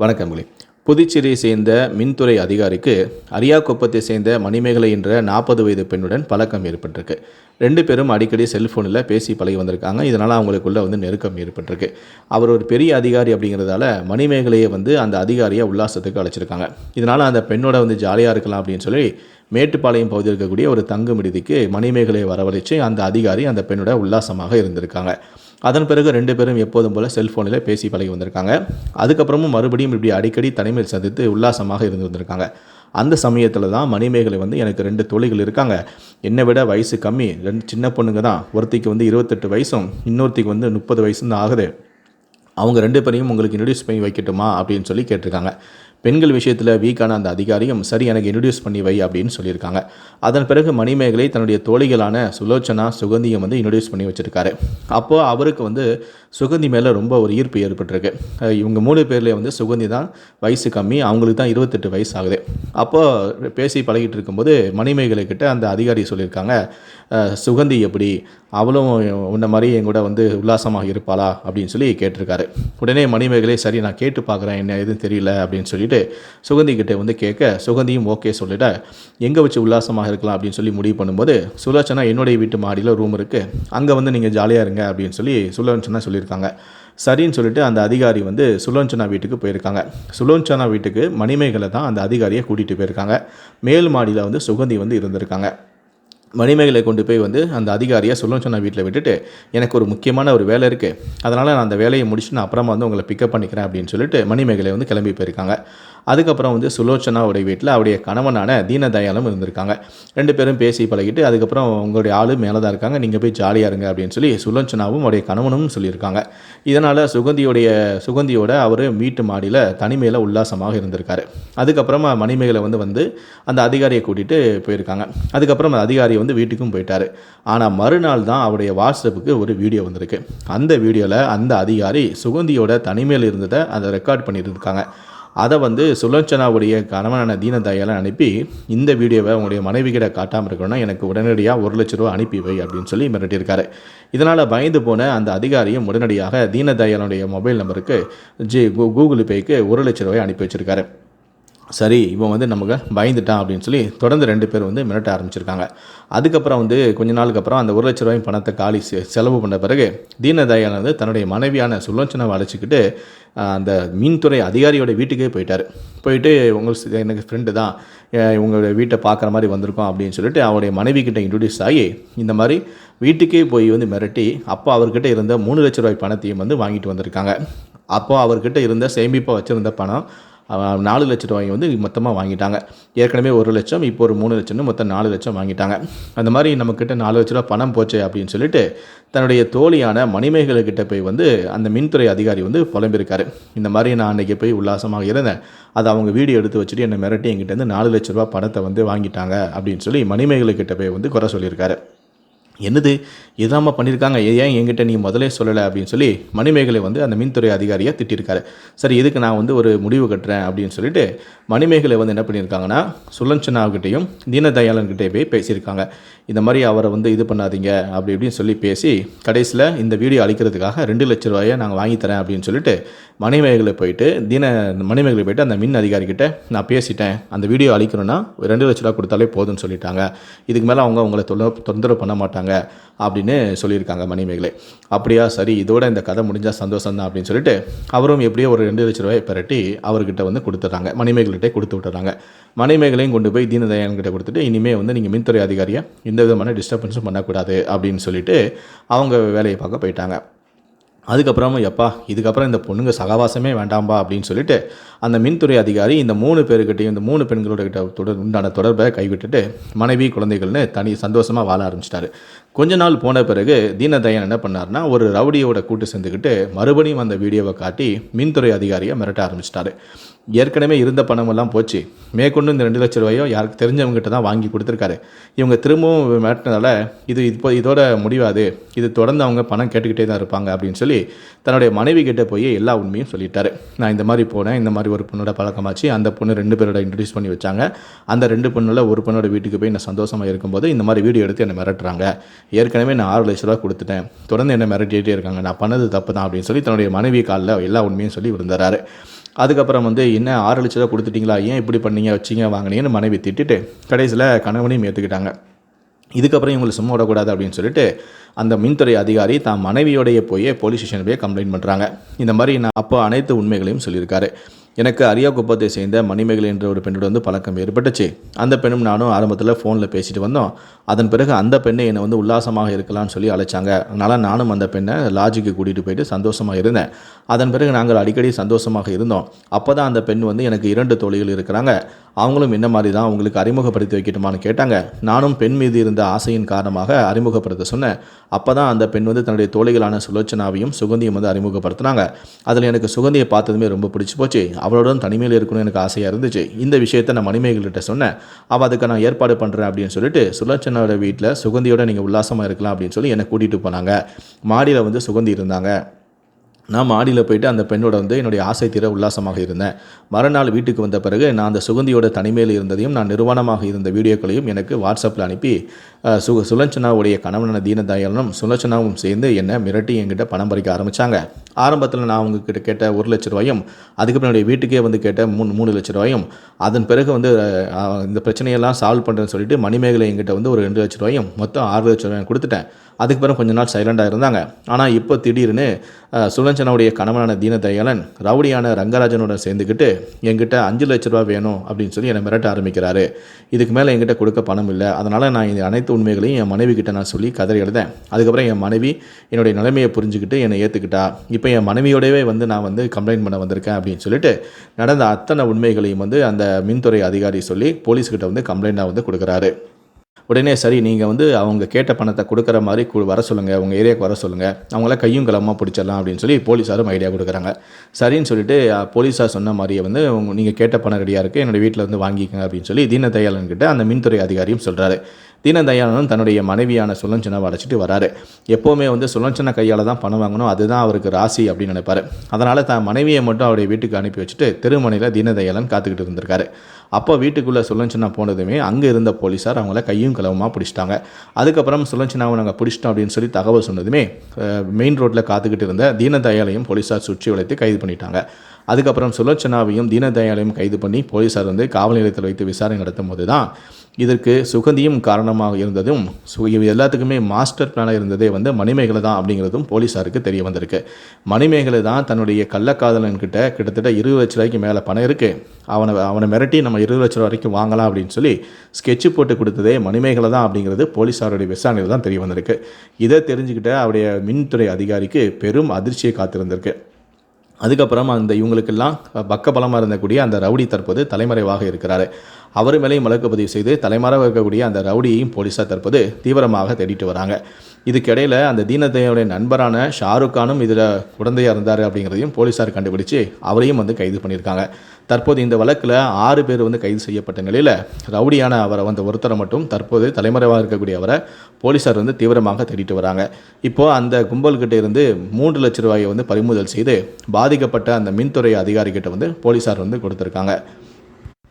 வணக்கங்களே புதுச்சேரியை சேர்ந்த மின்துறை அதிகாரிக்கு அரியாக்குப்பத்தை சேர்ந்த மணிமேகலை என்ற நாற்பது வயது பெண்ணுடன் பழக்கம் ஏற்பட்டிருக்கு. ரெண்டு பேரும் அடிக்கடி செல்ஃபோனில் பேசி பழகி வந்திருக்காங்க. இதனால் அவங்களுக்குள்ள வந்து நெருக்கம் ஏற்பட்டிருக்கு. அவர் ஒரு பெரிய அதிகாரி அப்படிங்கிறதால மணிமேகலையை வந்து அந்த அதிகாரியை உல்லாசத்துக்கு அழைச்சிருக்காங்க. இதனால் அந்த பெண்ணோட வந்து ஜாலியாக இருக்கலாம் அப்படின்னு சொல்லி மேட்டுப்பாளையம் பகுதியில் இருக்கக்கூடிய ஒரு தங்கும் விடுதிக்கு மணிமேகலையை வரவழைச்சு அந்த அதிகாரி அந்த பெண்ணோட உல்லாசமாக இருந்திருக்காங்க. அதன் பிறகு ரெண்டு பேரும் எப்போதும் போல் செல்ஃபோனில் பேசி பழகி வந்திருக்காங்க. அதுக்கப்புறமும் மறுபடியும் இப்படி அடிக்கடி தனிமையில் சந்தித்து உல்லாசமாக இருந்து வந்திருக்காங்க. அந்த சமயத்தில் தான் மணிமேகலை வந்து எனக்கு ரெண்டு தோழிகள் இருக்காங்க. என்னை விட வயசு கம்மி. ரெண்டு சின்ன பொண்ணுங்க தான். ஒருத்திக்கு வந்து இருபத்தெட்டு வயசும் இன்னொருத்திக்கு வந்து முப்பது வயசும் தான் ஆகுது. அவங்க ரெண்டு பேரையும் உங்களுக்கு இன்ட்ரடியூஸ் பண்ணி வைக்கட்டுமா அப்படின்னு சொல்லி கேட்டிருக்காங்க. பெண்கள் விஷயத்தில் வீக்கான அந்த அதிகாரியும் சரி எனக்கு இன்ட்ரடியூஸ் பண்ணி வை அப்படின்னு சொல்லியிருக்காங்க. அதன் பிறகு மணிமேகலை தன்னுடைய தோழிகளான சுலோச்சனா சுகந்தியும் வந்து இன்ட்ரடியூஸ் பண்ணி வச்சுருக்காரு. அப்போது அவருக்கு வந்து சுகந்தி மேலே ரொம்ப ஒரு ஈர்ப்பு ஏற்பட்டிருக்கு. இவங்க மூணு பேர்லேயே வந்து சுகந்தி தான் வயசு கம்மி அவங்களுக்கு தான் இருபத்தெட்டு வயசு ஆகுது அப்போது பேசி பழகிட்டு இருக்கும்போது மணிமேகலை கிட்ட அந்த அதிகாரி சொல்லியிருக்காங்க சுகந்தி எப்படி? அவளும் உன்ன மாதிரி என் கூட வந்து உல்லாசமாக இருப்பாளா? அப்படின்னு சொல்லி கேட்டிருக்காரு. உடனே மணிமேகலை சரி நான் கேட்டு பார்க்குறேன் என்ன எதுவும் தெரியல அப்படின்னு சொல்லிட்டு சுகந்தி கிட்டே வந்து கேட்க சுகந்தியும் ஓகே சொல்லிட எங்கே வச்சு உல்லாசமாக இருக்கலாம்? அப்படின்னு சொல்லி முடிவு பண்ணும்போது சுலோச்சனா என்னுடைய வீட்டு மாடியில் ரூம் இருக்குது அங்கே வந்து நீங்கள் ஜாலியாக இருங்க அப்படின்னு சொல்லி சுலோச்சனா சொல்லியிருக்காங்க சரின்னு சொல்லிட்டு அந்த அதிகாரி வந்து சுலோஞ்சனா வீட்டுக்கு போயிருக்காங்க. சுலோஞ்சனா வீட்டுக்கு மணிமேகலை தான் அந்த அதிகாரியை கூட்டிகிட்டு போயிருக்காங்க. மேல் மாடியில் வந்து சுகந்தி வந்து இருந்திருக்காங்க. மணிமேகலை கொண்டு போய் வந்து அந்த அதிகாரியை சுலோச்சனா வீட்டில் விட்டுட்டு எனக்கு ஒரு முக்கியமான ஒரு வேலை இருக்குது அதனால் நான் அந்த வேலையை முடிச்சுட்டு நான் அப்புறமா வந்து உங்களை பிக்கப் பண்ணிக்கிறேன் அப்படின்னு சொல்லிட்டு மணிமேகலை வந்து கிளம்பி போயிருக்காங்க. அதுக்கப்புறம் வந்து சுலோச்சனாவுடைய வீட்டில் அவருடைய கணவனான தீனதயாலும் இருந்திருக்காங்க. ரெண்டு பேரும் பேசி பழகிட்டு அதுக்கப்புறம் உங்களுடைய ஆளு மேலே தான் இருக்காங்க. நீங்கள் போய் ஜாலியாக இருங்க அப்படின்னு சொல்லி சுலோச்சனாவும் அவருடைய கணவனும் சொல்லியிருக்காங்க. இதனால் சுகந்தியுடைய சுகந்தியோட அவர் வீட்டு மாடியில் தனிமையில் உல்லாசமாக இருந்திருக்காரு. அதுக்கப்புறமா மணிமேகலை வந்து வந்து அந்த அதிகாரியை கூட்டிகிட்டு போயிருக்காங்க. அதுக்கப்புறம் அந்த அதிகாரி வந்து வீட்டுக்கும் போயிட்டாரு. ஆனால் மறுநாள் தான் அவருடைய வாட்ஸ்அப்புக்கு ஒரு வீடியோ வந்திருக்கு. அந்த வீடியோவில் அந்த அதிகாரி சுகந்தியோட தனிமையில் இருந்ததை அதை ரெக்கார்ட் பண்ணியிருக்காங்க அதை வந்து சுலோச்சனாவுடைய கணவனான தீனதயால அனுப்பி இந்த வீடியோவை உங்களுடைய மனைவி கிட்ட காட்டாமல் இருக்கணும்னா எனக்கு உடனடியாக ஒரு லட்ச ரூபா அனுப்பி வை அப்படின்னு சொல்லி மிரட்டியிருக்காரு. இதனால் பயந்து போன அந்த அதிகாரியும் உடனடியாக தீனதயாளனுடைய மொபைல் நம்பருக்கு ஜி கூ- கூகுள் பேக்கு ஒரு லட்ச ரூபாய் அனுப்பி வச்சிருக்காரு. சரி இவன் வந்து நமக்கு பயந்துட்டான் அப்படின்னு சொல்லி தொடர்ந்து ரெண்டு பேர் வந்து மிரட்ட ஆரம்பிச்சிருக்காங்க. அதுக்கப்புறம் வந்து கொஞ்ச நாளுக்கு அப்புறம் அந்த ஒரு லட்ச ரூபாய் பணத்தை காலி செ- செலவு பண்ண பிறகு தீனதயாளன் வந்து தன்னுடைய மனைவியான சுலோச்சனாவை அழைச்சிக்கிட்டு அந்த மீன்துறை அதிகாரியோட வீட்டுக்கே போயிட்டார். போயிட்டு உங்கள் எனக்கு ஃப்ரெண்டு தான். உங்களுடைய வீட்டை பார்க்குற மாதிரி வந்திருக்கோம் அப்படின்னு சொல்லிட்டு அவருடைய மனைவி கிட்ட இன்ட்ரடியூஸ் ஆகி இந்த மாதிரி வீட்டுக்கே போய் வந்து மிரட்டி அப்போ அவர்கிட்ட இருந்த மூணு லட்ச ரூபாய் பணத்தையும் வந்து வாங்கிட்டு வந்திருக்காங்க. அப்போ அவர்கிட்ட இருந்த சேமிப்பாக வச்சுருந்த பணம் நாலு லட்ச ரூபாய் வந்து மொத்தமாக வாங்கிட்டாங்க. ஏற்கனவே ஒரு லட்சம் இப்போ ஒரு மூணு லட்சம்னு மொத்தம் நாலு லட்சம் வாங்கிட்டாங்க. அந்த மாதிரி நம்மக்கிட்ட நாலு லட்ச ரூபா பணம் போச்சு அப்படின்னு சொல்லிட்டு தன்னுடைய தோழியான மணிமேகலை கிட்ட போய் வந்து அந்த மின்துறை அதிகாரி வந்து புலம்பியிருக்காரு. இந்த மாதிரி நான் அன்றைக்கி போய் உல்லாசமாக இருந்தேன். அதை அவங்க வீடியோ எடுத்து வச்சுட்டு என்னை மிரட்டி என்கிட்ட வந்து நாலு லட்ச ரூபா பணத்தை வந்து வாங்கிட்டாங்க அப்படின்னு சொல்லி மணிமேகலை கிட்ட போய் வந்து குறை சொல்லியிருக்காரு. என்னது? இதாம்மா பண்ணியிருக்காங்க ஏ- ஏன் என்கிட்ட நீ முதலே சொல்லலை? அப்படின்னு சொல்லி மணிமேகலை வந்து அந்த மின்துறை அதிகாரியை திட்டிருக்காரு. சரி இதுக்கு நான் வந்து ஒரு முடிவு கட்டுறேன் அப்படின்னு சொல்லிட்டு மணிமேகலை வந்து என்ன பண்ணியிருக்காங்கன்னா சுலஞ்சனாவுக்கிட்டையும் தீனதயாளன்கிட்டே போய் பேசியிருக்காங்க. இந்த மாதிரி அவரை வந்து இது பண்ணாதீங்க அப்படி இப்படின்னு சொல்லி பேசி கடைசியில் இந்த வீடியோ அழிக்கிறதுக்காக ரெண்டு லட்ச ரூபாயை நாங்கள் வாங்கி தரேன் அப்படின்னு சொல்லிட்டு மணிமேகலை போயிட்டு தீன மணிமேகலை போயிட்டு அந்த மின் அதிகாரிக்கிட்ட நான் பேசிட்டேன். அந்த வீடியோ அழிக்கணும்னா ஒரு ரெண்டு லட்ச ரூபா கொடுத்தாலே போதும்னு சொல்லிட்டாங்க. இதுக்கு மேலே அவங்க உங்களை தொந்தரவு பண்ண மாட்டாங்க. அப்படின்னு சொல்லியிருக்காங்க மணிமேகலை. அப்படியா சரி இதோட இந்த கதை முடிஞ்சால் சந்தோஷம் தான் அப்படின்னு சொல்லிட்டு அவரும் எப்படியோ ஒரு ரெண்டு லட்ச ரூபாய் பெரட்டி அவர்கிட்ட வந்து கொடுத்துட்றாங்க. மணிமேகலைகிட்டே கொடுத்து விட்டுறாங்க மணிமேகலையும் கொண்டு போய் தீனதயான்கிட்ட கொடுத்துட்டு இனிமேல் வந்து நீங்கள் மின்துறை அதிகாரியை எந்த விதமான டிஸ்டர்பன்ஸும் பண்ணக்கூடாது அப்படின்னு சொல்லிட்டு அவங்க வேலையை பார்க்க போயிட்டாங்க. அதுக்கப்புறமும் எப்பா இதுக்கப்புறம் இந்த பொண்ணுங்க சகவாசமே வேண்டாம்பா அப்படின்னு சொல்லிட்டு அந்த மின்துறை அதிகாரி இந்த மூணு பேருக்கிட்டையும் இந்த மூணு பெண்களோட கிட்ட தொடர் உண்டான தொடர்பை கைவிட்டுட்டு மனைவி குழந்தைகள்னு தனி சந்தோஷமாக வாழ ஆரம்பிச்சிட்டாரு. கொஞ்ச நாள் போன பிறகு தீனதயன் என்ன பண்ணார்னா ஒரு ரவுடியோட கூட்டு சேர்ந்துக்கிட்டு மறுபடியும் அந்த வீடியோவை காட்டி மின்துறை அதிகாரியை மிரட்ட ஆரம்பிச்சிட்டாரு. ஏற்கனவே இருந்த பணமெல்லாம் போச்சு. மேற்கொண்டு இந்த ரெண்டு லட்ச ரூபாயோ யாருக்கு தெரிஞ்சவங்ககிட்ட தான் வாங்கி கொடுத்துருக்காரு. இவங்க திரும்பவும் மிரட்டினதால இது இப்போ இதோட முடிவாது இது தொடர்ந்து அவங்க பணம் கேட்டுக்கிட்டே தான் இருப்பாங்க அப்படின்னு சொல்லி தன்னுடைய மனைவி கிட்ட போய் எல்லா உண்மையும் சொல்லிட்டாரு. நான் இந்த மாதிரி போனேன் இந்த மாதிரி ஒரு பொண்ணோட பழக்கமாச்சு. அந்த பொண்ணு ரெண்டு பேரோட இன்ட்ரடியூஸ் பண்ணி வச்சாங்க. அந்த ரெண்டு பொண்ணில் ஒரு பொண்ணோட வீட்டுக்கு போய் நான் சந்தோஷமாக இருக்கும்போது இந்த மாதிரி வீடியோ எடுத்து என்னை மிரட்டுறாங்க. ஏற்கனவே நான் ஆறு லட்ச ரூபா கொடுத்துட்டேன். தொடர்ந்து என்ன மிரட்டிகிட்டே இருக்காங்க. நான் பண்ணது தப்பு தான் அப்படின்னு சொல்லி தன்னுடைய மனைவி காலில் எல்லா உண்மையும் சொல்லி விழுந்துறாரு. அதுக்கப்புறம் வந்து என்ன ஆறு லட்ச ரூபா கொடுத்துட்டீங்களா? ஏன் இப்படி பண்ணீங்க? வச்சிங்க வாங்கினீங்கன்னு மனைவி திட்டிட்டு கடைசியில் கணவனையும் ஏற்றுக்கிட்டாங்க இதுக்கப்புறம் இவங்களை சும்மா விடக்கூடாது அப்படின்னு சொல்லிட்டு அந்த மின்துறை அதிகாரி தான் மனைவியோடைய போய் போலீஸ் ஸ்டேஷன் போய் கம்ப்ளைண்ட் பண்ணுறாங்க இந்த மாதிரி நான் அப்போ அனைத்து உண்மைகளையும் சொல்லியிருக்காரு. எனக்கு அரியாகுப்பத்தை சேர்ந்த மணிமேகலை என்ற ஒரு பெண்ணோட வந்து பழக்கம் ஏற்பட்டுச்சு. அந்த பெண்ணும் நானும் ஆரம்பத்தில் ஃபோனில் பேசிட்டு வந்தோம். அதன் பிறகு அந்த பெண்ணை என்னை வந்து உல்லாசமாக இருக்கலாம்னு சொல்லி அழைச்சாங்க. அதனால் நானும் அந்த பெண்ணை லாஜிக்கு கூட்டிகிட்டு போயிட்டு சந்தோஷமாக இருந்தேன். அதன் பிறகு நாங்கள் அடிக்கடி சந்தோஷமாக இருந்தோம். அப்போ தான் அந்த பெண் வந்து எனக்கு இரண்டு தோழிகள் இருக்கிறாங்க. அவங்களும் என்ன மாதிரி தான் உங்களுக்கு அறிமுகப்படுத்தி வைக்கட்டுமான்னு கேட்டாங்க. நானும் பெண் மீது இருந்த ஆசையின் காரணமாக அறிமுகப்படுத்த சொன்னேன். அப்போ தான் அந்த பெண் வந்து தன்னுடைய தோழிகளான சுலோச்சனாவையும் சுகந்தியும் வந்து அறிமுகப்படுத்தினாங்க. அதில் எனக்கு சுகந்தியை பார்த்ததுமே ரொம்ப பிடிச்சி போச்சு. அவளுடன் தனிமையில் இருக்கணும்னு எனக்கு ஆசையாக இருந்துச்சு. இந்த விஷயத்தை நான் மணிமேகல்கிட்ட சொன்னேன். அவள் அதுக்கு நான் ஏற்பாடு பண்ணுறேன் அப்படின்னு சொல்லிட்டு சுலோச்சனோட வீட்டில் சுகந்தியோட நீங்கள் உல்லாசமாக இருக்கலாம் அப்படின்னு சொல்லி என்னை கூட்டிகிட்டு போனாங்க. மாடியில் வந்து சுகந்தி இருந்தாங்க. நான் மாடியில் போயிட்டு அந்த பெண்ணோட வந்து என்னுடைய ஆசை தீர உல்லாசமாக இருந்தேன். மறுநாள் வீட்டுக்கு வந்த பிறகு நான் அந்த சுகந்தியோட தனிமையில் இருந்ததையும் நான் நிர்வாணமாக இருந்த வீடியோக்களையும் எனக்கு வாட்ஸ்அப்பில் அனுப்பி சு சுலஞ்சனாவுடைய கணவனான தீனதயாளனும் சுலஞ்சனாவும் சேர்ந்து என்னை மிரட்டி என்கிட்ட பணம் பறிக்க ஆரம்பித்தாங்க ஆரம்பத்தில் நான் அவங்கக்கிட்ட கேட்ட ஒரு லட்ச ரூபாயும் அதுக்கப்புறம் என்னுடைய வீட்டுக்கே வந்து கேட்ட மூணு மூணு லட்ச ரூபாயும் அதன் பிறகு வந்து இந்த பிரச்சனையெல்லாம் சால்வ் பண்ணுறேன்னு சொல்லிட்டு மணிமேகலை என்கிட்ட வந்து ஒரு ரெண்டு லட்ச ரூபாயும் மொத்தம் ஆறு லட்ச ரூபாயும் கொடுத்துட்டேன். அதுக்கு பிறகு கொஞ்ச நாள் சைலண்டாக இருந்தாங்க. ஆனால் இப்போ திடீர்னு அஹ், சுலஞ்சனாவுடைய கணவனான தீனதயாளன் ரவுடியான ரங்கராஜனோட சேர்ந்துக்கிட்டு என்கிட்ட அஞ்சு லட்ச ரூபா வேணும் அப்படின்னு சொல்லி என்னை மிரட்ட ஆரம்பிக்கிறாரு. இதுக்கு மேலே என்கிட்ட கொடுக்க பணம் இல்லை. அதனால் நான் இந்த அனைத்து உண்மைகளையும் என் மனைவி கிட்ட நான் சொல்லி கதறி எழுதேன். அதுக்கப்புறம் என் மனைவி என்னுடைய நிலைமையை புரிஞ்சுக்கிட்டு என்னை ஏற்றுக்கிட்டா இப்போ என் மனைவியோடவே வந்து நான் வந்து கம்ப்ளைண்ட் பண்ண வந்திருக்கேன் அப்படின்னு சொல்லிட்டு நடந்த அத்தனை உண்மைகளையும் வந்து அந்த மின்துறை அதிகாரி சொல்லி போலீஸ்கிட்ட வந்து கம்ப்ளைண்ட்டாக வந்து கொடுக்குறாரு. உடனே சரி நீங்கள் வந்து அவங்க கேட்ட பணத்தை கொடுக்குற மாதிரி வர சொல்லுங்கள் உங்கள் ஏரியாவுக்கு வர சொல்லுங்கள் அவங்கள கையும் கலமாக பிடிச்சிடலாம் அப்படின்னு சொல்லி போலீஸாரும் ஐடியா கொடுக்குறாங்க. சரின்னு சொல்லிட்டு போலீஸார் சொன்ன மாதிரியே வந்து உங்க நீங்கள் கேட்ட பணம் ரெடியாக இருக்குது என்னோடய வீட்டில் வந்து வாங்கிக்கங்க அப்படின்னு சொல்லி தீனதயாளன் கிட்ட அந்த மின்துறை அதிகாரியும் சொல்கிறாரு தீனதயாளனும் தன்னுடைய மனைவியான சுலஞ்சனாவை அடைச்சிட்டு வராரு. எப்போவுமே வந்து சுலஞ்சன கையால் தான் பணம் வாங்கணும் அதுதான் அவருக்கு ராசி அப்படின்னு நினைப்பார். அதனால் தான் மனைவியை மட்டும் அவருடைய வீட்டுக்கு அனுப்பி வச்சுட்டு திருமணையில் தீனதயாளன் காத்துக்கிட்டு இருந்திருக்காரு. அப்போ வீட்டுக்குள்ளே சுலஞ்சனா போனதுமே அங்கே இருந்த போலீஸார் அவங்கள கையும் களவுமாக பிடிச்சிட்டாங்க. அதுக்கப்புறம் சுலஞ்சனாவை நாங்கள் பிடிச்சிட்டோம் அப்படின்னு சொல்லி தகவல் சொன்னதுமே மெயின் ரோட்டில் காத்துக்கிட்டு இருந்த தீனதயாலையும் போலீஸார் சுற்றி வளைத்து கைது பண்ணிட்டாங்க. அதுக்கப்புறம் சுலோச்சனாவையும் தீனதயாலையும் கைது பண்ணி போலீஸார் வந்து காவல் நிலையத்தில் வைத்து விசாரணை நடத்தும் போது தான் இதற்கு சுகந்தியும் காரணமாக இருந்ததும் சு இது எல்லாத்துக்குமே மாஸ்டர் பிளானாக இருந்ததே வந்து மணிமேகலை தான் அப்படிங்கிறதும் போலீஸாருக்கு தெரிய வந்திருக்கு. மணிமேகலை தான் தன்னுடைய கள்ளக்காதலன்கிட்ட கிட்டத்தட்ட இருபது லட்ச ரூபாய்க்கு மேலே பணம் இருக்குது அவனை அவனை மிரட்டி நம்ம இருபது லட்ச ரூபா வரைக்கும் வாங்கலாம் அப்படின்னு சொல்லி ஸ்கெட்சு போட்டு கொடுத்ததே மணிமேகலை தான் அப்படிங்கிறது போலீஸாருடைய விசாரணையில் தான் தெரிய வந்திருக்கு. இதை தெரிஞ்சுக்கிட்ட அவருடைய மின்துறை அதிகாரிக்கு பெரும் அதிர்ச்சியை காத்திருந்திருக்கு. அதுக்கப்புறம் அந்த இவங்களுக்கெல்லாம் பக்கபலமாக இருந்தக்கூடிய அந்த ரவுடி தற்போது தலைமறைவாக இருக்கிறாரு. அவர் மேலேயும் வழக்கு பதிவு செய்து தலைமறைவாக இருக்கக்கூடிய அந்த ரவுடியையும் போலீஸார் தற்போது தீவிரமாக தேடிட்டு வராங்க. இதுக்கிடையில் அந்த தீனதேவனுடைய நண்பரான ஷாருக் கானும் இதில் குழந்தையாக இருந்தார் அப்படிங்கிறதையும் போலீஸார் கண்டுபிடிச்சு அவரையும் வந்து கைது பண்ணியிருக்காங்க. தற்போது இந்த வழக்கில் ஆறு பேர் வந்து கைது செய்யப்பட்ட நிலையில் ரவுடியான அவரை வந்து ஒருத்தரை மட்டும் தற்போது தலைமறைவாக இருக்கக்கூடிய அவரை போலீஸார் வந்து தீவிரமாக தேடிட்டு வராங்க. இப்போது அந்த கும்பல்கிட்ட இருந்து மூன்று லட்ச ரூபாயை வந்து பறிமுதல் செய்து பாதிக்கப்பட்ட அந்த மின்துறை அதிகாரிகிட்ட வந்து போலீஸார் வந்து கொடுத்துருக்காங்க.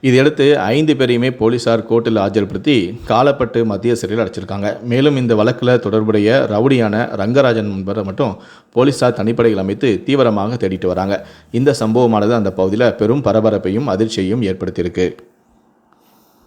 இதையடுத்து ஐந்து பேரையுமே போலீசார் கோர்ட்டில் ஆஜர்படுத்தி காலப்பட்டு மத்திய சிறையில் அடைச்சிருக்காங்க. மேலும் இந்த வழக்கில் தொடர்புடைய ரவுடியான ரங்கராஜன் என்பவரை மட்டும் போலீசார் தனிப்படைகள் அமைத்து தீவிரமாக தேடிட்டு வராங்க. இந்த சம்பவமானது அந்த பகுதியில் பெரும் பரபரப்பையும் அதிர்ச்சியையும் ஏற்படுத்தியிருக்கு.